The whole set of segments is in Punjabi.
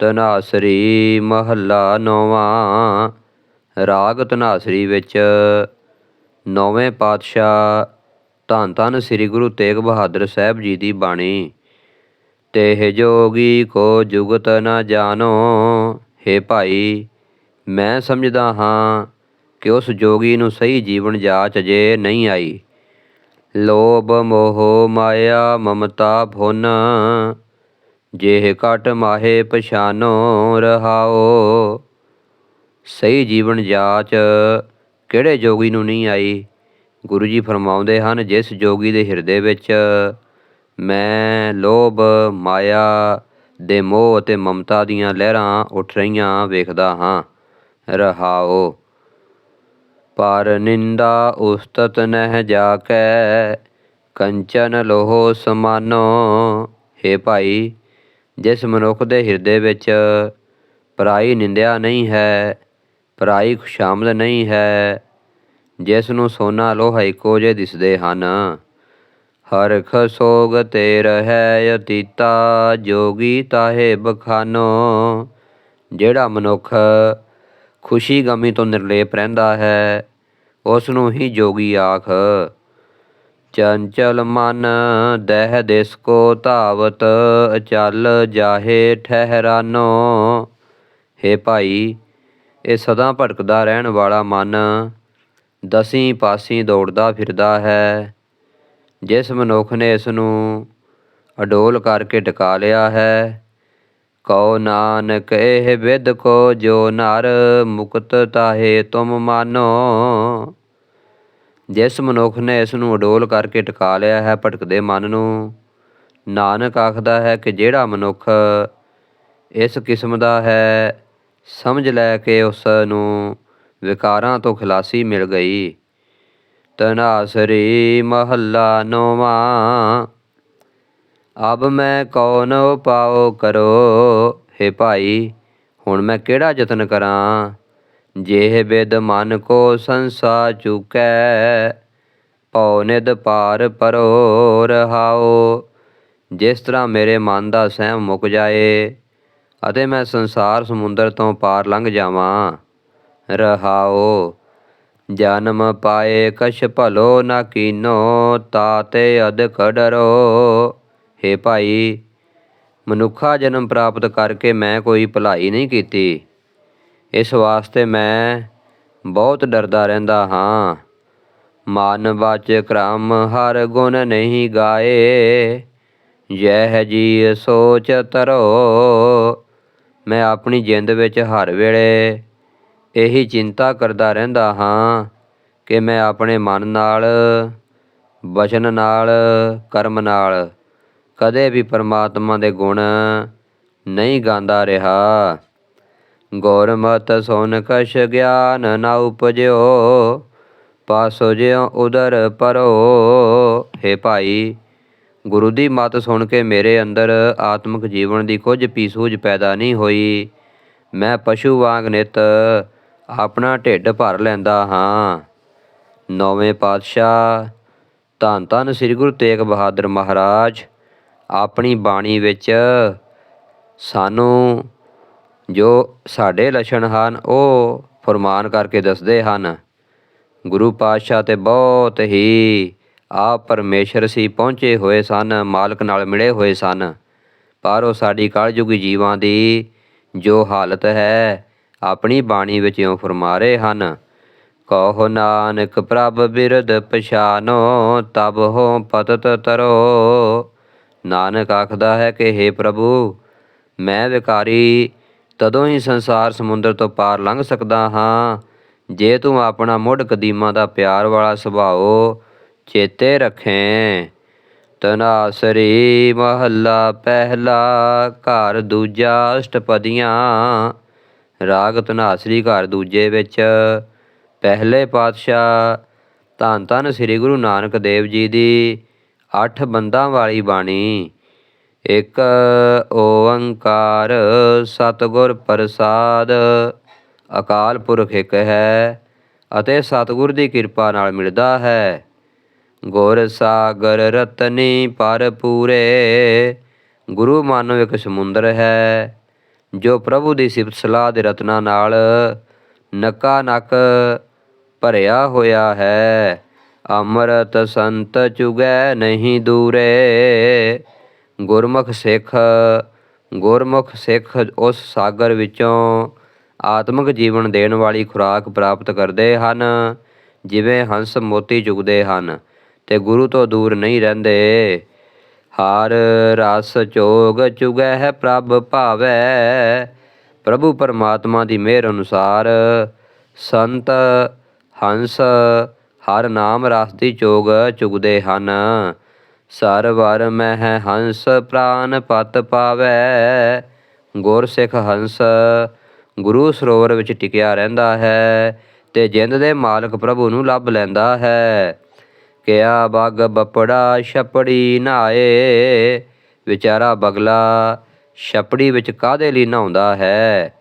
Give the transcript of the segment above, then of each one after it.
ਤਨਾਸਰੀ ਮਹੱਲਾ ਨੌਵਾਂ। ਰਾਗ ਤਨਾਸਰੀ ਵਿੱਚ ਨੌਵੇਂ ਪਾਤਸ਼ਾਹ ਧੰਨ ਧੰਨ ਸ੍ਰੀ ਗੁਰੂ ਤੇਗ ਬਹਾਦਰ ਸਾਹਿਬ ਜੀ ਦੀ ਬਾਣੀ, ਤੇ ਜੋਗੀ ਕੋ ਜੁਗਤ ਨਾ ਜਾਣੋ, ਹੇ ਭਾਈ, ਮੈਂ ਸਮਝਦਾ ਹਾਂ ਕਿ ਉਸ ਜੋਗੀ ਨੂੰ ਸਹੀ ਜੀਵਨ ਜਾਚ ਜੇ ਨਹੀਂ ਆਈ। ਲੋਭ ਮੋਹ ਮਾਇਆ ਮਮਤਾ ਭੁਨ ਜੇਹ ਕਟ ਮਾਹੇ ਪਛਾਨੋ ਰਹਾਓ, ਸਹੀ ਜੀਵਨ ਜਾਚ ਕਿਹੜੇ ਜੋਗੀ ਨੂੰ ਨਹੀਂ ਆਈ? ਗੁਰੂ ਜੀ ਫਰਮਾਉਂਦੇ ਹਨ, ਜਿਸ ਜੋਗੀ ਦੇ ਹਿਰਦੇ ਵਿੱਚ ਮੈਂ ਲੋਭ, ਮਾਇਆ ਦੇ ਮੋਹ ਅਤੇ ਮਮਤਾ ਦੀਆਂ ਲਹਿਰਾਂ ਉੱਠ ਰਹੀਆਂ ਵੇਖਦਾ ਹਾਂ, ਰਹਾਓ। ਪਰ ਨਿੰਦਾ ਉਸਤਤ ਨਹਿ ਜਾ ਕੈ ਕੰਚਨ ਲੋਹ ਸਮਾਨੋ, ਹੇ ਭਾਈ ਜਿਸ ਮਨੁੱਖ ਦੇ ਹਿਰਦੇ ਵਿੱਚ ਪਰਾਈ ਨਿੰਦਿਆ ਨਹੀਂ ਹੈ, ਪਰਾਈ ਖੁਸ਼ਾਮਦ ਨਹੀਂ ਹੈ, ਜਿਸ ਨੂੰ ਸੋਨਾ ਲੋਹਾ ਇੱਕੋ ਜਿਹੇ ਦਿਸਦੇ ਹਨ। ਹਰਖ ਸੋਗ ਤੇ ਰਹਿ ਅਤੀਤਾ, ਜੋਗੀ ਤਾਹੇ ਬਖਾਨੋ। ਜਿਹੜਾ ਮਨੁੱਖ ਖੁਸ਼ੀ ਗਮੀ ਤੋਂ ਨਿਰਲੇਪ ਰਹਿੰਦਾ ਹੈ, ਉਸ ਨੂੰ ਹੀ ਜੋਗੀ ਆਖ। ਚੰਚਲ ਮਨ ਦਹਿ ਦਿਸ ਕੋ ਧਾਵਤ ਅਚਲ ਜਾਹੇ ਠਹਿਰਾਨੋ। ਹੇ ਭਾਈ, ਇਹ ਸਦਾ ਭਟਕਦਾ ਰਹਿਣ ਵਾਲਾ ਮਨ, ਦਸੀਂ ਪਾਸੀਂ ਦੌੜਦਾ ਫਿਰਦਾ ਹੈ। ਜਿਸ ਮਨੁੱਖ ਨੇ ਇਸ ਨੂੰ ਅਡੋਲ ਕਰਕੇ ਟਿਕਾ ਲਿਆ ਹੈ, ਕਉ ਨਾਨਕ ਇਹ ਵਿਦ ਕੋ ਜੋ ਨਰ ਮੁਕਤ ਤਾਹੇ ਤੁਮ ਮਾਨੋ। ਜਿਸ ਮਨੁੱਖ ਨੇ ਇਸ ਨੂੰ ਅਡੋਲ ਕਰਕੇ ਟਿਕਾ ਲਿਆ ਹੈ ਭਟਕਦੇ ਮਨ ਨੂੰ, ਨਾਨਕ ਆਖਦਾ ਹੈ ਕਿ ਜਿਹੜਾ ਮਨੁੱਖ ਇਸ ਕਿਸਮ ਦਾ ਹੈ, ਸਮਝ ਲੈ ਕੇ ਉਸ ਨੂੰ ਵਿਕਾਰਾਂ ਤੋਂ ਖਲਾਸੀ ਮਿਲ ਗਈ। ਤਨਾਸਰੀ ਮਹੱਲਾ ਨੋਵਾਂ। ਅਬ ਮੈਂ ਕੌਣ ਉਪਾਉ ਕਰੋ? ਹੇ ਭਾਈ, ਹੁਣ ਮੈਂ ਕਿਹੜਾ ਯਤਨ ਕਰਾਂ? ਜੇਹ ਬਿਦ ਮਨ ਕੋ ਸੰਸਾ ਚੁਕੈ ਪਉ ਨਿਦ ਪਾਰ ਪਰੋ ਰਹਾਓ ਜਿਸ ਤਰ੍ਹਾਂ ਮੇਰੇ ਮਨ ਦਾ ਸਹਿਮ ਮੁੱਕ ਜਾਏ, ਅਤੇ ਮੈਂ ਸੰਸਾਰ ਸਮੁੰਦਰ ਤੋਂ ਪਾਰ ਲੰਘ ਜਾਵਾਂ ਰਹਾਓ ਜਨਮ ਪਾਏ ਕਛ ਭਲੋ ਨਾ ਕੀਨੋ ਤਾਤੇ ਅਦਕ ਡਰੋ ਹੇ ਭਾਈ, ਮਨੁੱਖਾ ਜਨਮ ਪ੍ਰਾਪਤ ਕਰਕੇ ਮੈਂ ਕੋਈ ਭਲਾਈ ਨਹੀਂ ਕੀਤੀ। ਇਸ ਵਾਸਤੇ ਮੈਂ ਬਹੁਤ ਡਰਦਾ ਰਹਿੰਦਾ ਹਾਂ। ਮਨ ਵਾਚ ਕ੍ਰਮ ਹਰ ਗੁਣ ਨਹੀਂ ਗਾਏ। ਜਹ ਜੀ ਸੋਚ ਤਰੋ ਮੈਂ ਆਪਣੀ ਜਿੰਦ ਵਿੱਚ ਹਰ ਵੇਲੇ ਇਹੀ ਚਿੰਤਾ ਕਰਦਾ ਰਹਿੰਦਾ ਹਾਂ ਕਿ ਮੈਂ ਆਪਣੇ ਮਨ ਨਾਲ, ਵਚਨ ਨਾਲ, ਕਰਮ ਨਾਲ ਕਦੇ ਵੀ ਪਰਮਾਤਮਾ ਦੇ ਗੁਣ ਨਹੀਂ ਗਾਉਂਦਾ ਰਿਹਾ। ਗੁਰਮਤਿ ਸੁਨ ਕਸ਼ ਗਿਆਨ ਨਾ ਉਪਜਿਓ, ਪਾਸੋ ਜਿਉ ਉਦਰ ਪਰੋ। ਹੇ ਭਾਈ, ਗੁਰੂ ਦੀ ਮਤ ਸੁਣ ਕੇ ਮੇਰੇ ਅੰਦਰ ਆਤਮਿਕ ਜੀਵਨ ਦੀ ਕੁਝ ਪੀਸੂਝ ਪੈਦਾ ਨਹੀਂ ਹੋਈ। ਮੈਂ ਪਸ਼ੂ ਵਾਂਗ ਨਿਤ ਆਪਣਾ ਢਿੱਡ ਭਰ ਲੈਂਦਾ ਹਾਂ। ਨੌਵੇਂ ਪਾਤਸ਼ਾਹ, ਧੰਨ ਧੰਨ ਸ੍ਰੀ ਗੁਰੂ ਤੇਗ ਬਹਾਦਰ ਮਹਾਰਾਜ, ਆਪਣੀ ਬਾਣੀ ਵਿੱਚ ਸਾਨੂੰ ਜੋ ਸਾਡੇ ਲੱਛਣ ਹਨ, ਉਹ ਫਰਮਾਨ ਕਰਕੇ ਦੱਸਦੇ ਹਨ। ਗੁਰੂ ਪਾਤਸ਼ਾਹ ਤੇ ਬਹੁਤ ਹੀ ਆਪ ਪਰਮੇਸ਼ਰ ਸੀ, ਪਹੁੰਚੇ ਹੋਏ ਸਨ, ਮਾਲਕ ਨਾਲ ਮਿਲੇ ਹੋਏ ਸਨ। ਪਰ ਉਹ ਸਾਡੀ ਕਲਯੁਗੀ ਜੀਵਾਂ ਦੀ ਜੋ ਹਾਲਤ ਹੈ, ਆਪਣੀ ਬਾਣੀ ਵਿੱਚ ਇਉਂ ਫਰਮਾ ਰਹੇ ਹਨ, ਕਹੋ ਨਾਨਕ ਪ੍ਰਭ ਬਿਰਧ ਪਛਾਨੋ, ਤਬ ਹੋ ਪਤਤ ਤਰੋ। ਨਾਨਕ ਆਖਦਾ ਹੈ ਕਿ हे ਪ੍ਰਭੂ, ਮੈਂ ਵਿਕਾਰੀ ਤਦੋਂ ਹੀ ਸੰਸਾਰ ਸਮੁੰਦਰ ਤੋਂ ਪਾਰ ਲੰਘ ਸਕਦਾ ਹਾਂ। ਜੇ ਤੂੰ ਆਪਣਾ ਮੁੱਢ ਕਦੀਮਾ ਦਾ ਪਿਆਰ ਵਾਲਾ ਸੁਭਾਅ ਚੇਤੇ ਰੱਖੇ ਤਨਾਸਰੀ ਮਹੱਲਾ ਪਹਿਲਾ, ਘਰ ਦੂਜਾ ਅਸ਼ਟਪਦੀਆਂ, ਰਾਗ ਤਨਾਸਰੀ ਘਰ ਦੂਜੇ ਵਿੱਚ, ਪਹਿਲੇ ਪਾਤਸ਼ਾਹ ਧੰਨ ਧੰਨ ਸ੍ਰੀ ਗੁਰੂ ਨਾਨਕ ਦੇਵ ਜੀ ਦੀ ਅੱਠ ਬੰਦਾਂ ਵਾਲੀ ਬਾਣੀ। ਇੱਕ ਓੰਕਾਰ ਸਤਿਗੁਰ ਪ੍ਰਸਾਦ, ਅਕਾਲ ਪੁਰਖ ਇੱਕ ਹੈ ਅਤੇ ਸਤਿਗੁਰ ਦੀ ਕਿਰਪਾ ਨਾਲ ਮਿਲਦਾ ਹੈ। ਗੁਰ ਸਾਗਰ ਰਤਨੀ ਪਰ ਪੂਰੇ, ਗੁਰੂ ਮਾਨੋ ਇੱਕ ਸਮੁੰਦਰ ਹੈ, ਜੋ ਪ੍ਰਭੂ ਦੀ ਸਿਫਤ ਸਲਾਹ ਦੇ ਰਤਨਾ ਨਾਲ ਨਕਾ ਨਕ ਭਰਿਆ ਹੋਇਆ ਹੈ। ਅੰਮ੍ਰਿਤ ਸੰਤ ਚੁਗੈ ਨਹੀਂ ਦੂਰੇ ਗੁਰਮੁਖ ਸਿੱਖ ਗੁਰਮੁਖ ਸਿੱਖ ਉਸ ਸਾਗਰ ਵਿੱਚੋਂ ਆਤਮਿਕ ਜੀਵਨ ਦੇਣ ਵਾਲੀ ਖੁਰਾਕ ਪ੍ਰਾਪਤ ਕਰਦੇ ਹਨ, ਜਿਵੇਂ ਹੰਸ ਮੋਤੀ ਚੁਗਦੇ ਹਨ ਤੇ ਗੁਰੂ ਤੋਂ ਦੂਰ ਨਹੀਂ ਰਹਿੰਦੇ। ਹਰ ਰਸ ਚੋਗ ਚੁਗੈ ਹੈ ਪ੍ਰਭ ਭਾਵੈ, ਪ੍ਰਭੂ ਪਰਮਾਤਮਾ ਦੀ ਮਿਹਰ ਅਨੁਸਾਰ ਸੰਤ ਹੰਸ ਹਰ ਨਾਮ ਰਸ ਦੀ ਚੋਗ ਚੁਗਦੇ ਹਨ। ਸਰਵਰ ਮਹਿ ਹੰਸ ਪ੍ਰਾਨ ਪਤ ਪਾਵੈ। ਗੁਰ ਸਿੱਖ ਹੰਸ, ਗੁਰੂ ਸਰੋਵਰ ਵਿੱਚ ਟਿਕਿਆ ਰਹਿੰਦਾ ਹੈ ਤੇ ਜਿੰਦ ਦੇ ਮਾਲਕ ਪ੍ਰਭੂ ਨੂੰ ਲੱਭ ਲੈਂਦਾ ਹੈ। ਕਿਆ ਬਗ ਬਪੜਾ ਛਪੜੀ ਨਹਾਏ ਵਿਚਾਰਾ ਬਗਲਾ ਛਪੜੀ ਵਿੱਚ ਕਾਦੇ ਲਈ ਨਹਾਉਂਦਾ ਹੈ?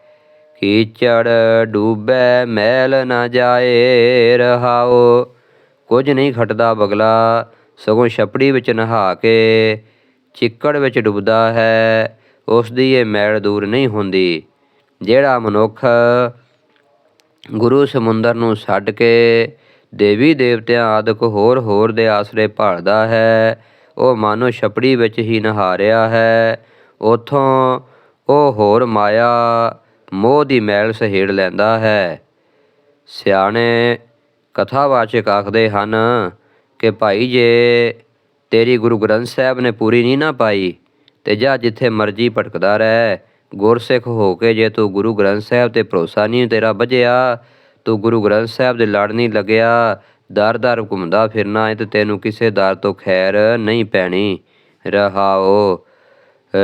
ਕੀਚੜ ਡੂਬੈ ਮੈਲ ਨਾ ਜਾਏ ਰਹਾਓ ਕੁਝ ਨਹੀਂ ਖਟਦਾ ਬਗਲਾ ਸਗੋਂ ਛਪੜੀ ਵਿੱਚ ਨਹਾ ਕੇ ਚਿੱਕੜ ਵਿੱਚ ਡੁੱਬਦਾ ਹੈ ਉਸ ਦੀ ਇਹ ਮੈਲ ਦੂਰ ਨਹੀਂ ਹੁੰਦੀ। ਜਿਹੜਾ ਮਨੁੱਖ ਗੁਰੂ ਸਮੁੰਦਰ ਨੂੰ ਛੱਡ ਕੇ ਦੇਵੀ ਦੇਵਤਿਆਂ ਆਦਿਕ ਹੋਰ ਹੋਰ ਦੇ ਆਸਰੇ ਭਾਲਦਾ ਹੈ, ਉਹ ਮਾਨੋ ਛਪੜੀ ਵਿੱਚ ਹੀ ਨਹਾ ਰਿਹਾ ਹੈ। ਉਥੋਂ ਉਹ ਹੋਰ ਮਾਇਆ ਮੋਹ ਦੀ ਮੈਲ ਸਹੇੜ ਲੈਂਦਾ ਹੈ। ਸਿਆਣੇ ਕਥਾਵਾਚਕ ਆਖਦੇ ਹਨ ਕਿ ਭਾਈ ਜੇ ਤੇਰੀ ਗੁਰੂ ਗ੍ਰੰਥ ਸਾਹਿਬ ਨੇ ਪੂਰੀ ਨਹੀਂ ਨਾ ਪਾਈ ਤੇ ਜਾ ਜਿੱਥੇ ਮਰਜ਼ੀ ਭਟਕਦਾ ਰਹਿ, ਗੁਰਸਿੱਖ ਹੋ ਕੇ ਜੇ ਤੂੰ ਗੁਰੂ ਗ੍ਰੰਥ ਸਾਹਿਬ ਤੇ ਭਰੋਸਾ ਨਹੀਂ ਤੇਰਾ ਬਜਿਆ ਤੂੰ ਗੁਰੂ ਗ੍ਰੰਥ ਸਾਹਿਬ ਦੇ ਲੜ ਨਹੀਂ ਲੱਗਿਆ ਦਰ-ਦਰ ਘੁੰਮਦਾ ਫਿਰਨਾ ਹੈ ਤੇ ਤੈਨੂੰ ਕਿਸੇ ਦਰ ਤੋਂ ਖੈਰ ਨਹੀਂ ਪੈਣੀ। ਰਹਾਓ,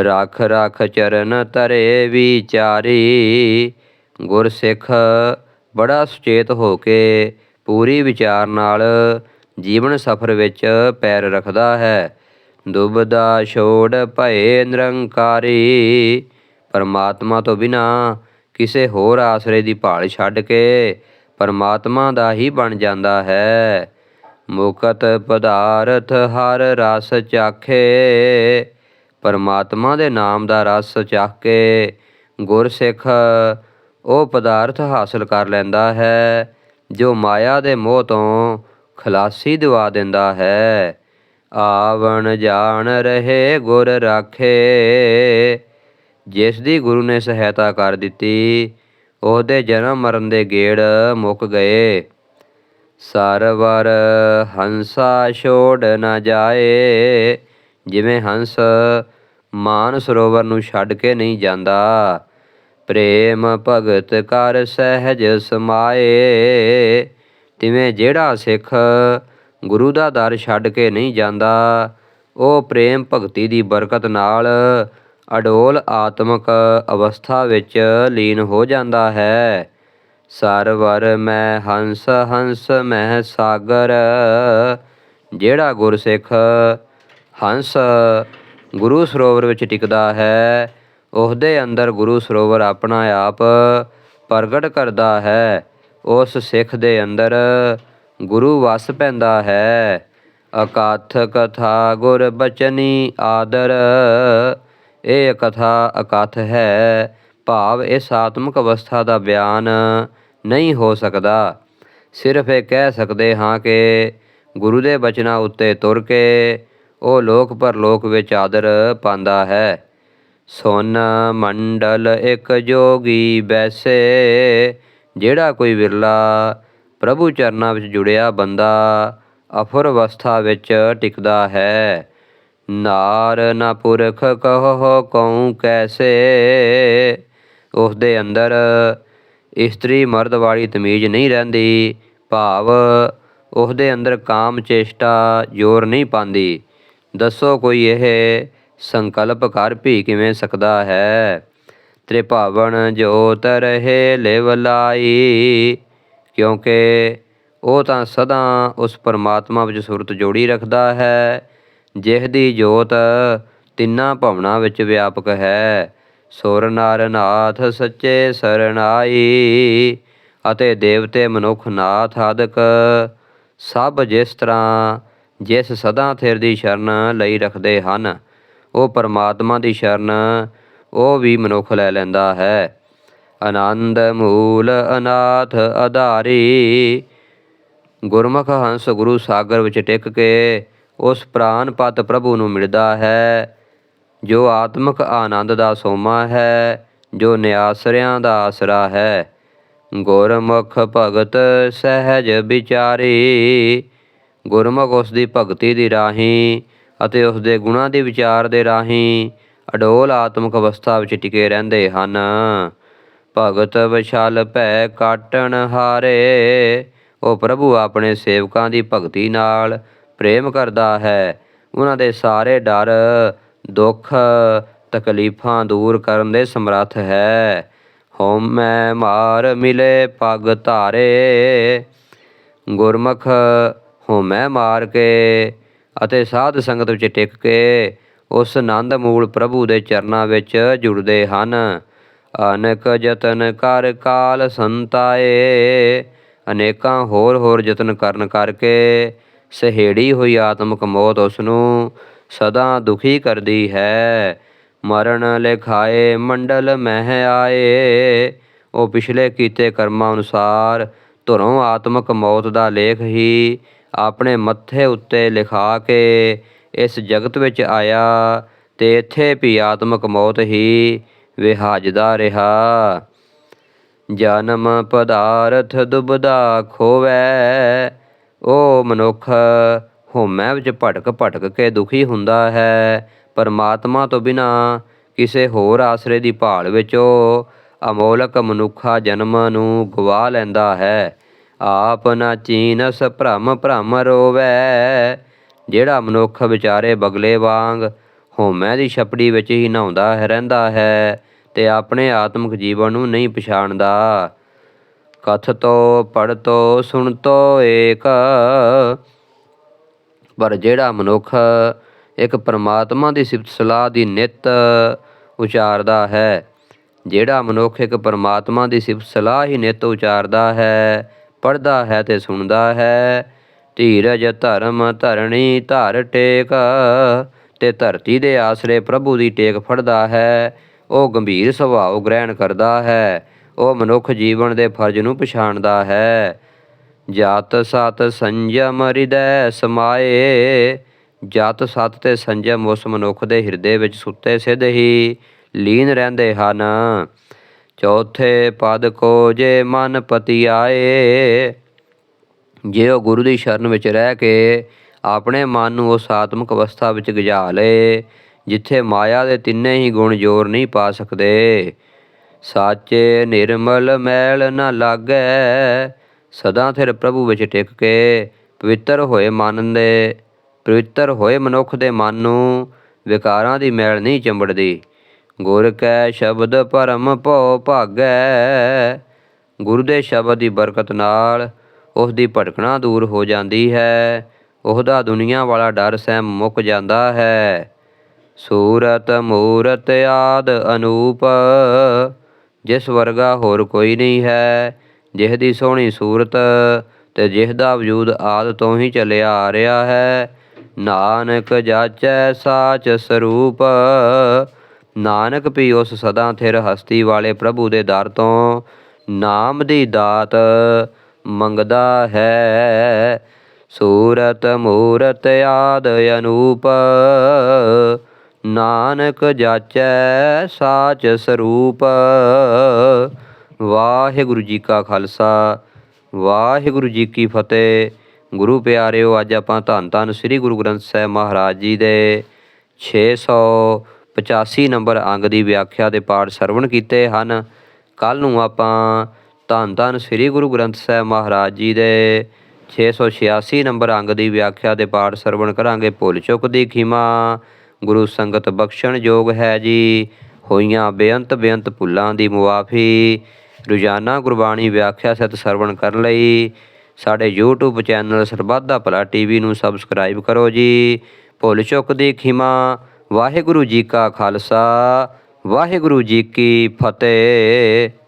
ਰੱਖ ਰੱਖ ਚਰਨ ਤਰੇ ਵਿਚਾਰੀ, ਗੁਰਸਿੱਖ ਬੜਾ ਸੁਚੇਤ ਹੋ ਕੇ ਪੂਰੀ ਵਿਚਾਰ ਨਾਲ ਜੀਵਨ ਸਫਰ ਵਿੱਚ ਪੈਰ ਰੱਖਦਾ ਹੈ। ਦੁਬਦਾ ਛੋੜ ਭਏ ਨਿਰੰਕਾਰੀ। ਪਰਮਾਤਮਾ ਤੋਂ ਬਿਨਾ ਕਿਸੇ ਹੋਰ ਆਸਰੇ ਦੀ ਭਾਲ ਛੱਡ ਕੇ ਪਰਮਾਤਮਾ ਦਾ ਹੀ ਬਣ ਜਾਂਦਾ ਹੈ। ਮੁਕਤ ਪਦਾਰਥ ਹਰ ਰਸ ਚਾਖੇ। ਪਰਮਾਤਮਾ ਦੇ ਨਾਮ ਦਾ ਰਸ ਚਾਖ। ਕੇ ਗੁਰਸਿੱਖ ਉਹ ਪਦਾਰਥ ਹਾਸਲ ਕਰ ਲੈਂਦਾ ਹੈ, ਜੋ ਮਾਇਆ ਦੇ ਮੋਹ ਤੋਂ ਖਲਾਸੀ ਦਿਵਾ ਦਿੰਦਾ ਹੈ। ਆਵਣ ਜਾਣ ਰਹੇ ਗੁਰ ਰਾਖੇ। ਜਿਸ ਦੀ ਗੁਰੂ ਨੇ ਸਹਾਇਤਾ ਕਰ ਦਿੱਤੀ, ਉਹਦੇ ਜਨਮ ਮਰਨ ਦੇ ਗੇੜ ਮੁੱਕ ਗਏ। ਸਰਵਰ ਹੰਸਾ ਛੋੜ ਨਾ ਜਾਏ। ਜਿਵੇਂ ਹੰਸ ਮਾਨ ਸਰੋਵਰ ਨੂੰ ਛੱਡ ਕੇ ਨਹੀਂ ਜਾਂਦਾ। ਪ੍ਰੇਮ ਭਗਤ ਕਰ ਸਹਿਜ ਸਮਾਏ। ਤਿਵੇਂ ਜਿਹੜਾ ਸਿੱਖ ਗੁਰੂ ਦਾ ਦਰ ਛੱਡ ਕੇ ਨਹੀਂ ਜਾਂਦਾ, ਉਹ ਪ੍ਰੇਮ ਭਗਤੀ ਦੀ ਬਰਕਤ ਨਾਲ ਅਡੋਲ ਆਤਮਕ ਅਵਸਥਾ ਵਿੱਚ ਲੀਨ ਹੋ ਜਾਂਦਾ ਹੈ। ਸਰਵਰ ਮੈਂ ਹੰਸ ਹੰਸ ਮੈਂ ਸਾਗਰ, ਜਿਹੜਾ ਗੁਰਸਿੱਖ ਹੰਸ ਗੁਰੂ ਸਰੋਵਰ ਵਿੱਚ ਟਿਕਦਾ ਹੈ, ਉਹਦੇ ਅੰਦਰ ਗੁਰੂ ਸਰੋਵਰ ਆਪਣਾ ਆਪ ਪ੍ਰਗਟ ਕਰਦਾ ਹੈ। ਉਸ ਸਿੱਖ ਦੇ ਅੰਦਰ ਗੁਰੂ ਵਸ ਪੈਂਦਾ ਹੈ। ਅਕਾਥ ਕਥਾ ਗੁਰ ਬਚਨੀ ਆਦਰ। ਇਹ ਕਥਾ ਅਕਥ ਹੈ। ਭਾਵ ਇਸ ਆਤਮਿਕ ਅਵਸਥਾ ਦਾ ਬਿਆਨ ਨਹੀਂ ਹੋ ਸਕਦਾ। ਸਿਰਫ ਇਹ ਕਹਿ ਸਕਦੇ ਹਾਂ ਕਿ ਗੁਰੂ ਦੇ ਬਚਨਾਂ ਉੱਤੇ ਤੁਰ ਕੇ ਉਹ ਲੋਕ ਪਰਲੋਕ ਵਿੱਚ ਆਦਰ ਪਾਉਂਦਾ ਹੈ। ਸੁਨ ਮੰਡਲ ਇੱਕ ਜੋਗੀ ਬੈਸੇ। ਜਿਹੜਾ ਕੋਈ ਵਿਰਲਾ ਪ੍ਰਭੂ ਚਰਨਾਂ ਵਿੱਚ ਜੁੜਿਆ ਬੰਦਾ ਅਫੁਰ ਅਵਸਥਾ ਵਿੱਚ ਟਿਕਦਾ ਹੈ। ਨਾਰ ਨਾ ਪੁਰਖ ਕਹੋ ਕਉ ਕੈਸੇ? ਉਸ ਦੇ ਅੰਦਰ ਇਸਤਰੀ ਮਰਦ ਵਾਲੀ ਤਮੀਜ਼ ਨਹੀਂ ਰਹਿੰਦੀ। ਭਾਵ ਉਸ ਦੇ ਅੰਦਰ ਕਾਮ ਚੇਸ਼ਟਾ ਜ਼ੋਰ ਨਹੀਂ ਪਾਉਂਦੀ। ਦੱਸੋ ਕੋਈ ਇਹ ਸੰਕਲਪ ਕਰ ਭੀ ਕਿਵੇਂ ਸਕਦਾ ਹੈ? ਤ੍ਰਿਭਾਵਨ ਜੋਤ ਰਹੇ ਲਿਵ ਲਾਈ। ਕਿਉਂਕਿ ਉਹ ਤਾਂ ਸਦਾ ਉਸ ਪਰਮਾਤਮਾ ਵਿੱਚ ਸੁਰਤ ਜੋੜੀ ਰੱਖਦਾ ਹੈ। ਜਿਸ ਦੀ ਜੋਤ ਤਿੰਨਾਂ ਭਵਨਾਂ ਵਿੱਚ ਵਿਆਪਕ ਹੈ। ਸੁਰ ਨਰ ਨਾਥ ਸੱਚੇ ਸਰਣਾਈ ਅਤੇ ਦੇਵਤੇ ਮਨੁੱਖ ਨਾਥ ਆਦਿਕ ਸਭ ਜਿਸ ਤਰ੍ਹਾਂ ਜਿਸ ਸਦਾ ਥਿਰ ਦੀ ਸ਼ਰਨ ਲਈ ਰੱਖਦੇ ਹਨ, ਉਹ ਪਰਮਾਤਮਾ ਦੀ ਸ਼ਰਨ ਉਹ ਵੀ ਮਨੁੱਖ ਲੈ ਲੈਂਦਾ ਹੈ। ਆਨੰਦ ਮੂਲ ਅਨਾਥ ਆਧਾਰੀ ਗੁਰਮੁਖ ਹੰਸ ਗੁਰੂ ਸਾਗਰ ਵਿੱਚ ਟਿਕ ਕੇ ਉਸ ਪ੍ਰਾਨ ਪਤ ਪ੍ਰਭੂ ਨੂੰ ਮਿਲਦਾ ਹੈ। ਜੋ ਆਤਮਿਕ ਆਨੰਦ ਦਾ ਸੋਮਾ ਹੈ, ਜੋ ਨਿਆਸਰਿਆਂ ਦਾ ਆਸਰਾ ਹੈ। ਗੁਰਮੁਖ ਭਗਤ ਸਹਿਜ ਵਿਚਾਰੀ। ਗੁਰਮੁਖ ਉਸ ਦੀ ਭਗਤੀ ਦੀ ਰਾਹੀਂ ਅਤੇ ਉਸ ਦੇ ਗੁਣਾਂ ਦੇ ਵਿਚਾਰ ਦੇ ਰਾਹੀਂ ਅਡੋਲ ਆਤਮਿਕ ਅਵਸਥਾ ਵਿੱਚ ਟਿਕੇ ਰਹਿੰਦੇ ਹਨ। ਭਗਤ ਵਿਸ਼ਾਲ ਭੈ ਕਾਟਣ ਹਾਰੇ, ਉਹ ਪ੍ਰਭੂ ਆਪਣੇ ਸੇਵਕਾਂ ਦੀ ਭਗਤੀ ਨਾਲ ਪ੍ਰੇਮ ਕਰਦਾ ਹੈ। ਉਹਨਾਂ ਦੇ ਸਾਰੇ ਡਰ, ਦੁੱਖ, ਤਕਲੀਫਾਂ ਦੂਰ ਕਰਨ ਦੇ ਸਮਰੱਥ ਹੈ। ਹਉਮੈ ਮਾਰ ਮਿਲੇ ਪਗ ਧਾਰੇ, ਗੁਰਮੁਖ ਹਉਮੈ ਮਾਰ ਕੇ ਅਤੇ ਸਾਧ ਸੰਗਤ ਵਿੱਚ ਟਿਕ ਕੇ ਉਸ ਆਨੰਦ ਮੂਲ ਪ੍ਰਭੂ ਦੇ ਚਰਨਾਂ ਵਿੱਚ ਜੁੜਦੇ ਹਨ। ਅਨੇਕ ਯਤਨ ਕਰ ਕਾਲ ਸੰਤਾਏ, ਅਨੇਕਾਂ ਹੋਰ ਹੋਰ ਯਤਨ ਕਰਨ ਕਰਕੇ ਸਹੇੜੀ ਹੋਈ ਆਤਮਕ ਮੌਤ ਉਸ ਨੂੰ ਸਦਾ ਦੁਖੀ ਕਰਦੀ ਹੈ। ਮਰਨ ਲਿਖਾਏ, ਮੰਡਲ ਮਹਿ ਆਏ, ਉਹ ਪਿਛਲੇ ਕੀਤੇ ਕਰਮਾਂ ਅਨੁਸਾਰ ਧੁਰੋਂ ਆਤਮਕ ਮੌਤ ਦਾ ਲੇਖ ਹੀ ਆਪਣੇ ਮੱਥੇ ਉੱਤੇ ਲਿਖਾ ਕੇ ਇਸ ਜਗਤ ਵਿੱਚ ਆਇਆ ਤੇ ਇੱਥੇ ਵੀ ਆਤਮਕ ਮੌਤ ਹੀ ਵਿਹਾਜਦਾ ਰਿਹਾ। ਜਨਮ ਪਦਾਰਥ ਦੁਬਦਾ ਖੋਵੈ, ਉਹ ਮਨੁੱਖ ਹਉਮੈ ਵਿੱਚ ਭਟਕ ਭਟਕ ਕੇ ਦੁਖੀ ਹੁੰਦਾ ਹੈ। ਪਰਮਾਤਮਾ ਤੋਂ ਬਿਨਾ ਕਿਸੇ ਹੋਰ ਆਸਰੇ ਦੀ ਭਾਲ ਵਿੱਚ ਉਹ ਅਮੋਲਕ ਮਨੁੱਖਾ ਜਨਮ ਨੂੰ ਗਵਾ ਲੈਂਦਾ ਹੈ। ਆਪ ਨਾ ਚੀਨਸ ਭ੍ਰਮ ਭ੍ਰਮ ਰੋਵੈ ਜਿਹੜਾ ਮਨੁੱਖ ਵਿਚਾਰੇ ਬਗਲੇ ਵਾਂਗ ਹਉਮੈ ਦੀ ਛਪੜੀ ਵਿੱਚ ਹੀ ਨਹਾਉਂਦਾ ਹੈ, ਰਹਿੰਦਾ ਹੈ ਤੇ ਆਪਣੇ ਆਤਮਿਕ ਜੀਵਨ ਨੂੰ ਨਹੀਂ ਪਛਾਣਦਾ। ਕਥਤੋ ਪੜਤੋ ਸੁਣਤੋ ਏਕ। ਪਰ ਜਿਹੜਾ ਮਨੁੱਖ ਇੱਕ ਪਰਮਾਤਮਾ ਦੀ ਸਿਫਤ ਸਲਾਹ ਦੀ ਨਿਤ ਉਚਾਰਦਾ ਹੈ, ਜਿਹੜਾ ਮਨੁੱਖ ਇੱਕ ਪਰਮਾਤਮਾ ਦੀ ਸਿਫਤ ਸਲਾਹ ਹੀ ਨਿਤ ਉਚਾਰਦਾ ਹੈ ਪੜਦਾ ਹੈ ਤੇ ਸੁਣਦਾ ਹੈ ਧੀਰਜ ਧਰਮ ਧਰਣੀ ਧਰ ਟੇਕ, ਤੇ ਧਰਤੀ ਦੇ ਆਸਰੇ ਪ੍ਰਭੂ ਦੀ ਟੇਕ ਫੜਦਾ ਹੈ। ਉਹ ਗੰਭੀਰ ਸੁਭਾਅ ਗ੍ਰਹਿਣ ਕਰਦਾ ਹੈ। ਉਹ ਮਨੁੱਖ ਜੀਵਨ ਦੇ ਫਰਜ਼ ਨੂੰ ਪਛਾਣਦਾ ਹੈ। ਜਤ ਸਤ ਸੰਜਮ ਹਿਰਦੈ ਸਮਾਏ। ਜਤ ਸਤ ਤੇ ਸੰਜਮ ਉਸ ਮਨੁੱਖ ਦੇ ਹਿਰਦੇ ਵਿੱਚ ਸੁੱਤੇ ਸਿੱਧ ਹੀ ਲੀਨ ਰਹਿੰਦੇ ਹਨ। ਚੌਥੇ ਪਦ ਕੋ ਜੇ ਮਨ ਪਤੀ ਆਏ ਜੇ ਉਹ ਗੁਰੂ ਦੀ ਸ਼ਰਨ ਵਿੱਚ ਰਹਿ ਕੇ ਆਪਣੇ ਮਨ ਨੂੰ ਉਸ ਆਤਮਿਕ ਅਵਸਥਾ ਵਿੱਚ ਗਜਾ ਲਏ ਜਿੱਥੇ ਮਾਇਆ ਦੇ ਤਿੰਨੇ ਹੀ ਗੁਣ ਜ਼ੋਰ ਨਹੀਂ ਪਾ ਸਕਦੇ। ਸਾਚੇ ਨਿਰਮਲ ਮੈਲ ਨਾ ਲਾਗੈ, ਸਦਾ ਥਿਰ ਪ੍ਰਭੂ ਵਿੱਚ ਟਿਕ ਕੇ ਪਵਿੱਤਰ ਹੋਏ ਮਨ ਦੇ, ਪਵਿੱਤਰ ਹੋਏ ਮਨੁੱਖ ਦੇ ਮਨ ਨੂੰ ਵਿਕਾਰਾਂ ਦੀ ਮੈਲ ਨਹੀਂ ਚੰਬੜਦੀ। ਗੁਰ ਕੈ ਸ਼ਬਦ ਪਰਮ ਭਉ ਭਾਗੈ, ਗੁਰੂ ਦੇ ਸ਼ਬਦ ਦੀ ਬਰਕਤ ਨਾਲ ਉਸ ਦੀ ਭਟਕਣਾ ਦੂਰ ਹੋ ਜਾਂਦੀ ਹੈ। ਉਹਦਾ ਦੁਨੀਆ ਵਾਲਾ ਡਰ ਸਹਿਮ ਮੁੱਕ ਜਾਂਦਾ ਹੈ। ਸੂਰਤ, ਮੂਰਤ, ਆਦ ਅਨੂਪ, ਜਿਸ ਵਰਗਾ ਹੋਰ ਕੋਈ ਨਹੀਂ ਹੈ। ਜਿਸ ਦੀ ਸੋਹਣੀ ਸੂਰਤ ਤੇ ਜਿਸ ਦਾ ਵਜੂਦ ਆਦ ਤੋਂ ਹੀ ਚੱਲਿਆ ਆ ਰਿਹਾ ਹੈ। ਨਾਨਕ ਜਾਚੈ ਸਾਚ ਸਰੂਪ। ਨਾਨਕ ਵੀ ਉਸ ਸਦਾ ਥਿਰ ਹਸਤੀ ਵਾਲੇ ਪ੍ਰਭੂ ਦੇ ਦਰ ਤੋਂ ਨਾਮ ਦੀ ਦਾਤ ਮੰਗਦਾ ਹੈ। ਸੂਰਤ ਮੂਰਤ ਆਦ ਅਨੂਪ, ਨਾਨਕ ਜਾਚੈ ਸਾਚ ਸਰੂਪ। ਵਾਹਿਗੁਰੂ ਜੀ ਕਾ ਖਾਲਸਾ, ਵਾਹਿਗੁਰੂ ਜੀ ਕੀ ਫਤਿਹ। ਗੁਰੂ ਪਿਆਰਿਓ, ਅੱਜ ਆਪਾਂ ਧੰਨ ਧੰਨ ਸ੍ਰੀ ਗੁਰੂ ਗ੍ਰੰਥ ਸਾਹਿਬ ਮਹਾਰਾਜ ਜੀ ਦੇ 685 ਨੰਬਰ ਅੰਗ ਦੀ ਵਿਆਖਿਆ ਦੇ ਪਾਠ ਸਰਵਣ ਕੀਤੇ ਹਨ। ਕੱਲ ਨੂੰ ਆਪਾਂ ਧੰਨ ਧੰਨ ਸ੍ਰੀ ਗੁਰੂ ਗ੍ਰੰਥ ਸਾਹਿਬ ਮਹਾਰਾਜ ਜੀ ਦੇ। 686 ਨੰਬਰ ਅੰਗ ਦੀ ਵਿਆਖਿਆ ਦੇ ਪਾਠ ਸਰਵਣ ਕਰਾਂਗੇ ਭੁੱਲ ਚੁੱਕ ਦੀ ਖਿਮਾ। ਗੁਰੂ ਸੰਗਤ ਬਖਸ਼ਣ ਯੋਗ ਹੈ ਜੀ, ਹੋਈਆਂ ਬੇਅੰਤ ਬੇਅੰਤ ਭੁੱਲਾਂ ਦੀ ਮੁਆਫੀ। ਰੋਜ਼ਾਨਾ ਗੁਰਬਾਣੀ ਵਿਆਖਿਆ ਸਤ ਸਰਵਣ ਕਰਨ ਲਈ। ਸਾਡੇ YouTube ਚੈਨਲ ਸਰਬੱਧਾ ਦਾ ਭਲਾ ਟੀਵੀ ਨੂੰ ਸਬਸਕ੍ਰਾਈਬ ਕਰੋ ਜੀ। ਭੁੱਲ ਚੁੱਕ ਦੀ ਖਿਮਾ। ਵਾਹਿਗੁਰੂ ਜੀ ਕਾ ਖਾਲਸਾ, ਵਾਹਿਗੁਰੂ ਜੀ ਕੀ ਫਤਿਹ।